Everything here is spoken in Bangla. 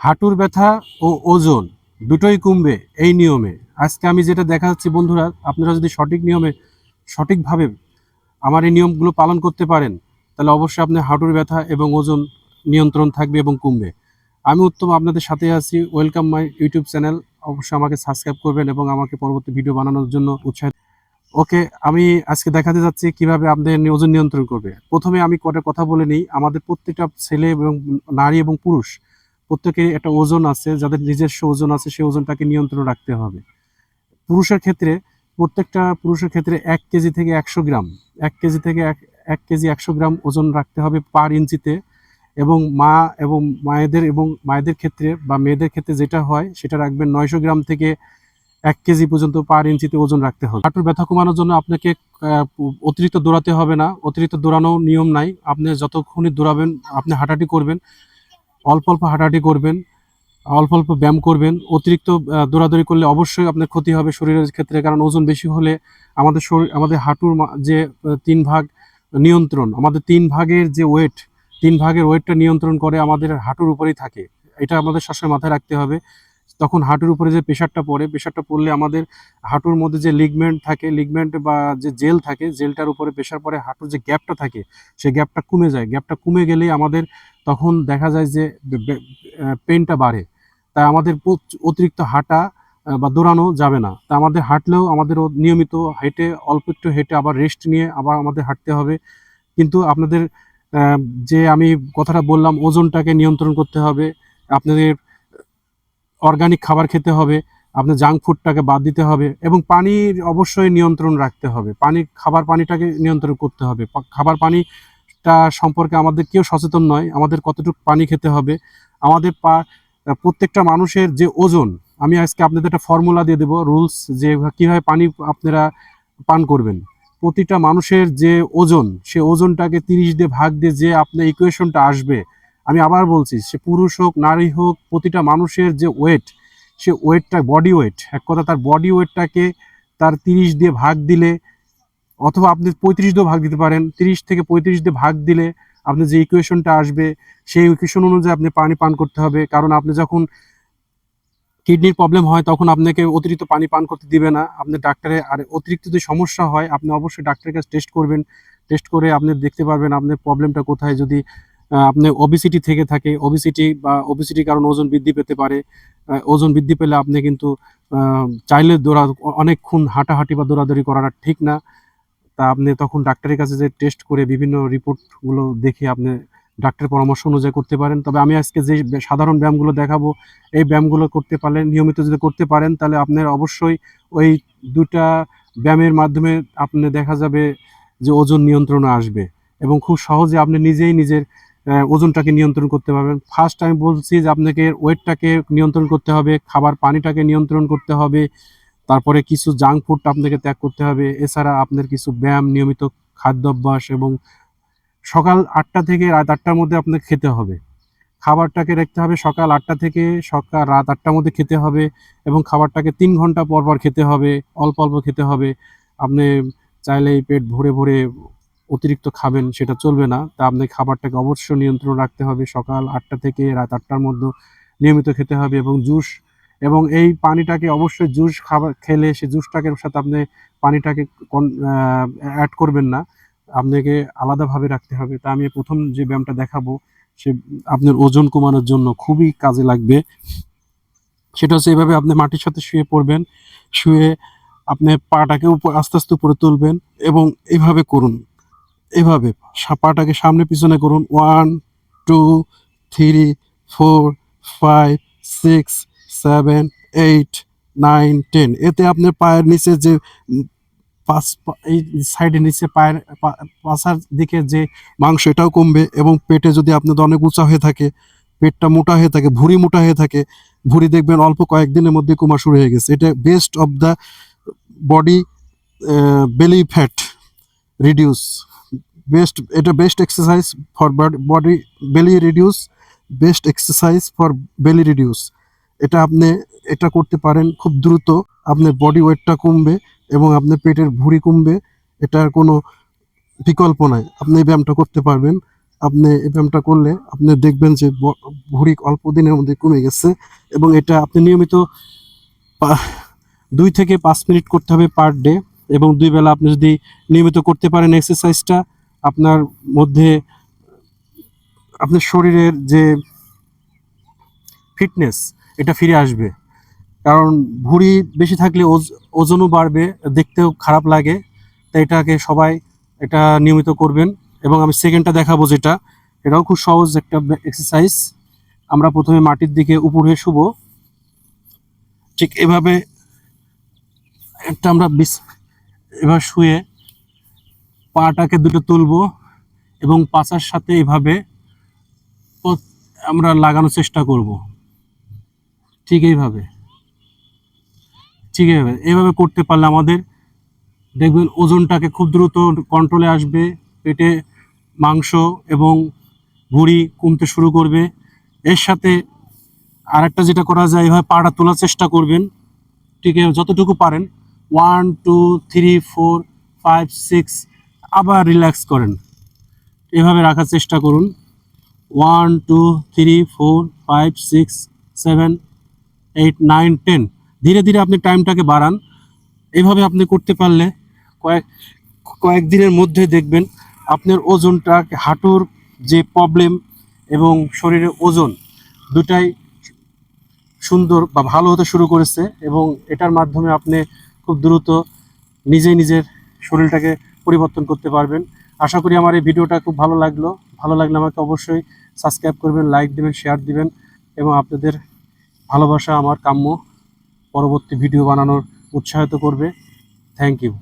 হাঁটুর ব্যথা ও ওজন দুটোই কমবে এই নিয়মে। আজকে আমি যেটা দেখা যাচ্ছে বন্ধুরা, আপনারা যদি সঠিক নিয়মে, সঠিকভাবে আমার এই নিয়মগুলো পালন করতে পারেন, তাহলে অবশ্যই আপনার হাঁটুর ব্যথা এবং ওজন নিয়ন্ত্রণ থাকবে এবং কমবে। আমি উত্তম আপনাদের সাথে আছি। ওয়েলকাম মাই ইউটিউব চ্যানেল অবশ্যই আমাকে সাবস্ক্রাইব করবেন এবং আমাকে পরবর্তী ভিডিও বানানোর জন্য উৎসাহ ওকে আমি আজকে দেখাতে যাচ্ছি কীভাবে আপনাদের ওজন নিয়ন্ত্রণ করবে। প্রথমে আমি কটা কথা বলে নিই। আমাদের প্রত্যেকটা ছেলে এবং নারী এবং পুরুষ প্রত্যেকের একটা ওজন আছে, যাদের নিজস্ব ওজন আছে, সেই ওজনটাকে নিয়ন্ত্রণ রাখতে হবে। পুরুষের ক্ষেত্রে প্রত্যেকটা পুরুষের ক্ষেত্রে এক কেজি থেকে একশো গ্রাম, এক কেজি থেকে এক এক কেজি একশো গ্রাম ওজন রাখতে হবে পার ইঞ্চিতে এবং মা এবং মায়েদের এবং মায়েদের ক্ষেত্রে বা মেয়েদের ক্ষেত্রে যেটা হয় সেটা রাখবেন নয়শো গ্রাম থেকে এক কেজি পর্যন্ত পার ইঞ্চিতে ওজন রাখতে হবে। হাঁটুর ব্যথা কমানোর জন্য আপনাকে অতিরিক্ত দৌড়াতে হবে না। অতিরিক্ত দৌড়ানো নিয়ম নাই। আপনি যতক্ষণই দৌড়াবেন, আপনি হাঁটাহাঁটি করবেন অল্প অল্প হাঁটাহাঁটি করবেন, অল্প অল্প ব্যায়াম করবেন, অতিরিক্ত দৌড়াদৌড়ি করলে অবশ্যই আপনার ক্ষতি হবে শরীরের ক্ষেত্রে, কারণ ওজন বেশি হলে আমাদের শরীর, আমাদের হাঁটুর যে তিন ভাগ নিয়ন্ত্রণ, আমাদের তিন ভাগের যে ওয়েট তিন ভাগের ওয়েটটা নিয়ন্ত্রণ করে আমাদের হাঁটুর উপরেই থাকে। এটা আমাদের সবসময় মাথায় রাখতে হবে। তখন হাঁটুর উপরে যে প্রেশারটা পড়ে, প্রেশারটা পড়লে আমাদের হাঁটুর মধ্যে যে লিগমেন্ট থাকে লিগমেন্ট বা যে জেল থাকে জেলটার উপরে প্রেশার পড়ে, হাঁটুর যে গ্যাপটা থাকে, সেই গ্যাপটা কমে যায়। গ্যাপটা কমে গেলেই আমাদের তখন দেখা যায় যে পেনটা বাড়ে। তাই আমাদের অতিরিক্ত হাঁটা বা দৌড়ানো যাবে না। তা আমাদের হাঁটলেও আমাদের নিয়মিত হেঁটে, অল্প একটু হেঁটে আবার রেস্ট নিয়ে আবার আমাদের হাঁটতে হবে। কিন্তু আপনাদের যে আমি কথাটা বললাম, ওজনটাকে নিয়ন্ত্রণ করতে হবে। আপনাদের অর্গানিক খাবার খেতে হবে, আপনার জাঙ্ক ফুডটাকে বাদ দিতে হবে এবং পানির অবশ্যই নিয়ন্ত্রণ রাখতে হবে। পানি, খাবার পানিটাকে নিয়ন্ত্রণ করতে হবে। খাবার পানিটা সম্পর্কে আমাদের কেউ সচেতন নয়, আমাদের কতটুকু পানি খেতে হবে। আমাদের পা, প্রত্যেকটা মানুষের যে ওজন, আমি আজকে আপনাদের একটা ফর্মুলা দিয়ে দেবো রুলস যে কীভাবে পানি আপনারা পান করবেন। প্রতিটা মানুষের যে ওজন, সে ওজনটাকে তিরিশ দিয়ে ভাগ দিয়ে যে আপনার ইকুয়েশনটা আসবে আমি আবার বলছি, সে পুরুষ হোক, নারী হোক, প্রতিটা মানুষের যে ওয়েট সে ওয়েটটা বডি ওয়েট এক কথা তার বডি ওয়েটটাকে তার তিরিশ দিয়ে ভাগ দিলে, অথবা আপনি পঁয়ত্রিশ দিয়ে ভাগ দিতে পারেন, তিরিশ থেকে পঁয়ত্রিশ দিয়ে ভাগ দিলে আপনি যে ইকুয়েশনটা আসবে, সেই ইকুয়েশন অনুযায়ী আপনি পানি পান করতে হবে। কারণ আপনি যখন কিডনির প্রবলেম হয়, তখন আপনাকে অতিরিক্ত পানি পান করতে দিবে না। আপনি ডাক্তারে, আর অতিরিক্ত যদি সমস্যা হয়, আপনি অবশ্যই ডাক্তারের কাছে টেস্ট করবেন। টেস্ট করে আপনি দেখতে পারবেন আপনার প্রবলেমটা কোথায়। যদি আহ, আপনার ওবিসিটি থেকে থাকে ওবিসিটি বা ওবিসিটির কারণে ওজন বৃদ্ধি পেতে পারে। ওজন বৃদ্ধি পেলে আপনি কিন্তু চাইলে দৌড়া অনেকক্ষণ হাঁটাহাঁটি বা দৌড়াদৌড়ি করাটা ঠিক না। তা আপনি তখন ডাক্তারের কাছে যে টেস্ট করে বিভিন্ন রিপোর্টগুলো দেখে আপনি ডাক্তারের পরামর্শ অনুযায়ী করতে পারেন। তবে আমি আজকে যে সাধারণ ব্যায়ামগুলো দেখাবো এই ব্যায়ামগুলো করতে পারলে নিয়মিত যদি করতে পারেন তাহলে আপনার অবশ্যই ওই দুটা ব্যায়ামের মাধ্যমে আপনি দেখা যাবে যে ওজন নিয়ন্ত্রণে আসবে। এবং খুব সহজে আপনি নিজেই নিজের ওজনটাকে নিয়ন্ত্রণ করতে পারবেন। ফার্স্ট আমি বলছি যে আপনাকে ওয়েটটাকে নিয়ন্ত্রণ করতে হবে, খাবার পানিটাকে নিয়ন্ত্রণ করতে হবে, তারপরে কিছু জাঙ্ক ফুড আপনাকে ত্যাগ করতে হবে। এছাড়া আপনার কিছু ব্যায়াম, নিয়মিত খাদ্যাভ্যাস এবং সকাল আটটা থেকে রাত আটটার মধ্যে আপনাকে খেতে হবে। খাবারটাকে রাখতে হবে সকাল আটটা থেকে সকাল রাত আটটার মধ্যে খেতে হবে এবং খাবারটাকে তিন ঘণ্টা পর পর খেতে হবে, অল্প অল্প খেতে হবে। আপনি চাইলেই পেট ভরে ভরে অতিরিক্ত খাবেন, সেটা চলবে না। তা আপনি খাবারটাকে অবশ্যই নিয়ন্ত্রণ রাখতে হবে। সকাল আটটা থেকে রাত আটটার মধ্যে নিয়মিত খেতে হবে এবং জুস এবং এই পানিটাকে অবশ্যই জুস খাবার খেলে সে জুসটাকে সাথে আপনি পানিটাকে অ্যাড করবেন না। আপনাকে আলাদাভাবে রাখতে হবে। তা আমি প্রথম যে ব্যায়ামটা দেখাবো, সে আপনার ওজন কমানোর জন্য খুবই কাজে লাগবে। সেটা হচ্ছে এভাবে আপনি মাটির সাথে শুয়ে পড়বেন, শুয়ে আপনি পাটাকে উপর, আস্তে আস্তে উপরে তুলবেন এবং এইভাবে করুন। এভাবে পাটাকে সামনে পিছনে করুন। One two three four five six seven eight nine ten এতে আপনার পায়ের নিচে যে এই সাইডের নিচে পায়ের, পা- পাছার দিকে যে মাংস, এটাও কমবে এবং পেটে যদি আপনাদের অনেক উঁচা হয়ে থাকে, পেটটা মোটা হয়ে থাকে, ভুঁড়ি মোটা হয়ে থাকে, ভুঁড়ি দেখবেন অল্প কয়েকদিনের মধ্যে কমা শুরু হয়ে গেছে। এটা best of the body belly fat reduce best এটা best exercise for body belly reduce best exercise for belly reduce এটা আপনি, এটা করতে পারেন খুব দ্রুত, আপনার বডি ওয়েটটা কমবে এবং আপনার পেটের ভুঁড়ি কমবে, এটার কোনো বিকল্প নাই। আপনি এই ব্যায়ামটা করতে পারবেন। আপনি এই ব্যায়ামটা করলে আপনি দেখবেন যে ভুঁড়ি অল্প দিনের মধ্যে কমে গেছে এবং এটা আপনি নিয়মিত দুই থেকে পাঁচ মিনিট করতে হবে পার ডে এবং দুই বেলা আপনি যদি নিয়মিত করতে পারেন এক্সারসাইজটা আপনার মধ্যে, আপনার শরীরের যে ফিটনেস, এটা ফিরে আসবে। কারণ ভুঁড়ি বেশি থাকলে ওজ- ওজনও বাড়বে, দেখতেও খারাপ লাগে। তাই এটাকে সবাই এটা নিয়মিত করবেন। এবং আমি সেকেন্ডটা দেখাবো যেটা। এটাও খুব সহজ একটা এক্সারসাইজ। আমরা প্রথমে মাটির দিকে উপরে শুব। ঠিক এভাবে একটা আমরা বিছ এবার শুয়ে পাটাকে দুটো তুলবো এবং পাছার সাথে এভাবে আমরা লাগানোর চেষ্টা করব। ঠিক এইভাবে। ঠিক এইভাবে। এইভাবে করতে পারলে আমাদের দেখবেন ওজনটাকে খুব দ্রুত কন্ট্রোলে আসবে, পেটে মাংস এবং ভুঁড়ি কমতে শুরু করবে। এর সাথে আরেকটা যেটা করা যায় এভাবে পাটা তোলার চেষ্টা করবেন। ঠিক যতটুকু পারেন। One two three four five six আবার রিল্যাক্স করেন। এভাবে রাখার চেষ্টা করুন। One two three four five six seven eight nine ten ধীরে ধীরে আপনি টাইমটাকে বাড়ান। এভাবে আপনি করতে পারলে কয়েক, কয়েকদিনের মধ্যে দেখবেন আপনার ওজনটা হাঁটুর যে প্রবলেম এবং শরীরের ওজন দুটাই সুন্দর বা ভালো হতে শুরু করেছে এবং এটার মাধ্যমে আপনি খুব দ্রুত নিজে নিজের শরীরটাকে পরিবর্তন করতে পারবেন। আশা করি আমার এই ভিডিওটা খুব ভালো লাগল। ভালো লাগলে আমাকে অবশ্যই সাবস্ক্রাইব করবেন লাইক দেবেন শেয়ার দিবেন এবং আপনাদের ভালোবাসা আমার কাম্য পরবর্তী ভিডিও বানানোর উৎসাহিত করবে। Thank you